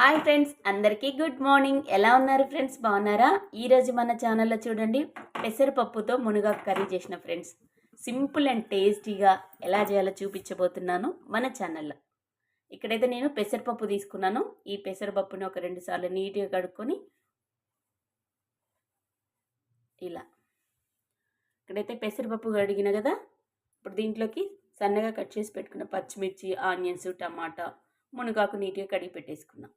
Hi friends అందరికీ good morning. ఎలా ఉన్నారు ఫ్రెండ్స్? బాగున్నారా? ఈరోజు మన ఛానల్లో చూడండి పెసరపప్పుతో మునగాకు కర్రీ చేసిన ఫ్రెండ్స్. సింపుల్ అండ్ టేస్టీగా ఎలా చేయాలో చూపించబోతున్నాను మన ఛానల్లో. ఇక్కడైతే నేను పెసరపప్పు తీసుకున్నాను. ఈ పెసరపప్పుని ఒక రెండు సార్లు నీట్గా కడుక్కొని ఇలా. ఇక్కడైతే పెసరపప్పు కడిగిన కదా? ఇప్పుడు దీంట్లోకి సన్నగా కట్ చేసి పెట్టుకున్న పచ్చిమిర్చి ఆనియన్స్ టమాటా మునగాకు నీట్గా కడిగి పెట్టేసుకున్నాం.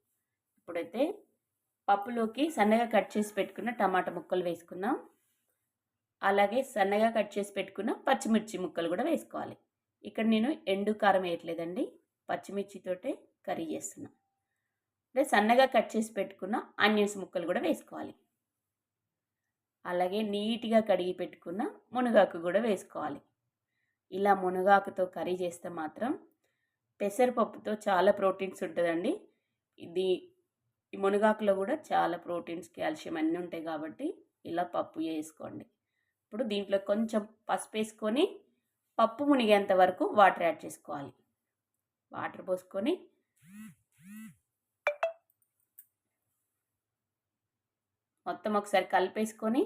ఇప్పుడైతే పప్పులోకి సన్నగా కట్ చేసి పెట్టుకున్న టమాటా ముక్కలు వేసుకుందాం. అలాగే సన్నగా కట్ చేసి పెట్టుకున్న పచ్చిమిర్చి ముక్కలు కూడా వేసుకోవాలి. ఇక్కడ నేను ఎండు కారం వేయట్లేదండి. పచ్చిమిర్చితోటే కర్రీ చేస్తున్నా. అదే సన్నగా కట్ చేసి పెట్టుకున్న ఆనియన్స్ ముక్కలు కూడా వేసుకోవాలి. అలాగే నీట్గా కడిగి పెట్టుకున్న మునగాకు కూడా వేసుకోవాలి. ఇలా మునగాకుతో కర్రీ చేస్తే మాత్రం పెసరపప్పుతో చాలా ప్రోటీన్స్ ఉంటుందండి. ఇది ఈ మునగాకులో కూడా చాలా ప్రోటీన్స్ కాల్షియం అన్నీ ఉంటాయి కాబట్టి ఇలా పప్పు వేసుకోండి. ఇప్పుడు దీంట్లో కొంచెం పసుపు వేసుకొని పప్పు మునిగేంత వరకు వాటర్ యాడ్ చేసుకోవాలి. వాటర్ పోసుకొని మొత్తం ఒకసారి కలిపేసుకొని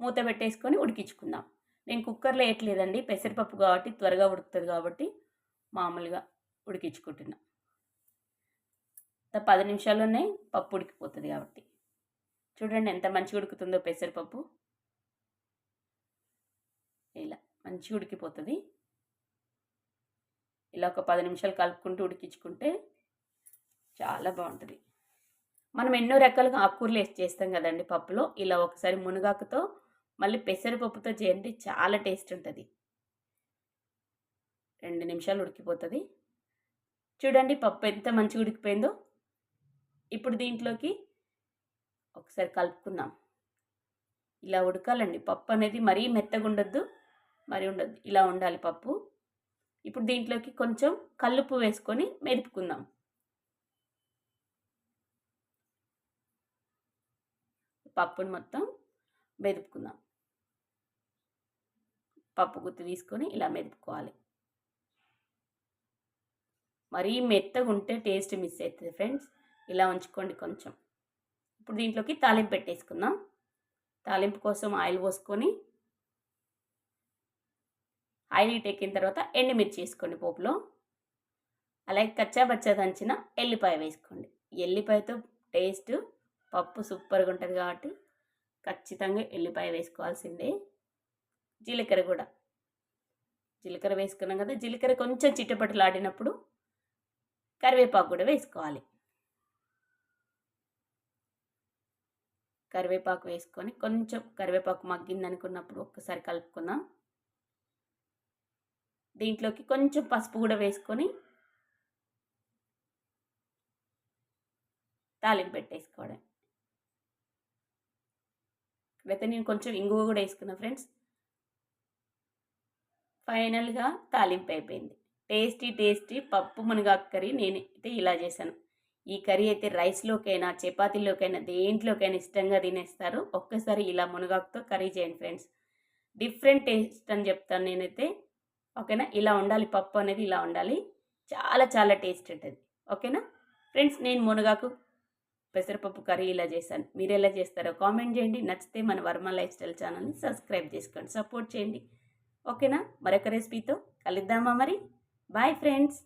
మూత పెట్టేసుకొని ఉడికించుకుందాం. నేను కుక్కర్లో వేయట్లేదండి పెసరపప్పు కాబట్టి త్వరగా ఉడుకుతుంది కాబట్టి మామూలుగా ఉడికించుకుంటున్నాను పది నిమిషాల్లోనే పప్పు ఉడికిపోతుంది కాబట్టి. చూడండి ఎంత మంచిగా ఉడుకుతుందో పెసరపప్పు. ఇలా మంచిగా ఉడికిపోతుంది. ఇలా ఒక పది నిమిషాలు కలుపుకుంటూ ఉడికించుకుంటే చాలా బాగుంటుంది. మనం ఎన్నో రకాలుగా ఆకుకూరలు వేసి చేస్తాం కదండి పప్పులో. ఇలా ఒకసారి మునగాకుతో మళ్ళీ పెసరపప్పుతో చేయండి చాలా టేస్ట్ ఉంటుంది. రెండు నిమిషాలు ఉడికిపోతుంది. చూడండి పప్పు ఎంత మంచిగా ఉడికిపోయిందో. ఇప్పుడు దీంట్లోకి ఒకసారి కలుపుకుందాం. ఇలా ఉడకాలండి. పప్పు అనేది మరీ మెత్తగా ఉండొద్దు మరీ ఉండద్దు. ఇలా ఉండాలి పప్పు. ఇప్పుడు దీంట్లోకి కొంచెం కల్లుపు వేసుకొని మెదుపుకుందాం. పప్పుని మొత్తం మెదుపుకుందాం. పప్పు గుత్తి తీసుకొని ఇలా మెదుపుకోవాలి. మరీ మెత్తగా ఉంటే టేస్ట్ మిస్ అవుతుంది ఫ్రెండ్స్. ఇలా ఉంచుకోండి కొంచెం. ఇప్పుడు దీంట్లోకి తాలింపు పెట్టేసుకుందాం. తాలింపు కోసం ఆయిల్ పోసుకొని ఆయిల్ హీట్ ఎక్కిన తర్వాత ఎండుమిర్చి వేసుకోండి పోపులో. అలాగే కచ్చా బచ్చా దంచిన ఎల్లిపాయ వేసుకోండి. ఎల్లిపాయతో టేస్ట్ పప్పు సూపర్గా ఉంటుంది కాబట్టి ఖచ్చితంగా ఎల్లిపాయ వేసుకోవాల్సిందే. జీలకర్ర కూడా. జీలకర్ర వేసుకున్నాం కదా జీలకర్ర కొంచెం చిట్టపట్టలాడినప్పుడు కరివేపాకు కూడా వేసుకోవాలి. కరివేపాకు వేసుకొని కొంచెం కరివేపాకు మగ్గింది అనుకున్నప్పుడు ఒక్కసారి కలుపుకుందాం. దీంట్లోకి కొంచెం పసుపు కూడా వేసుకొని తాలింపు పెట్టేసుకోవడం. ఇక్కడైతే నేను కొంచెం ఇంగువ కూడా వేసుకున్నా ఫ్రెండ్స్. ఫైనల్గా తాలింపు అయిపోయింది. టేస్టీ టేస్టీ పప్పు మునగాకు కర్రీ నేనైతే ఇలా చేశాను. ఈ కర్రీ అయితే రైస్లోకైనా చపాతీలోకైనా దేంట్లోకైనా ఇష్టంగా తినేస్తారు. ఒక్కసారి ఇలా మునగాకుతో కర్రీ చేయండి ఫ్రెండ్స్. డిఫరెంట్ టేస్ట్ అని చెప్తాను నేనైతే. ఓకేనా? ఇలా ఉండాలి పప్పు అనేది ఇలా ఉండాలి. చాలా చాలా టేస్ట్ ఉంటుంది. ఓకేనా? ఫ్రెండ్స్ నేను మునగాకు పెసరపప్పు కర్రీ ఇలా చేశాను. మీరు ఎలా చేస్తారో కామెంట్ చేయండి. నచ్చితే మన వర్మ లైఫ్ స్టైల్ ఛానల్ని సబ్స్క్రైబ్ చేసుకోండి. సపోర్ట్ చేయండి. ఓకేనా? మరొక రెసిపీతో కలుద్దామా మరి? Bye friends!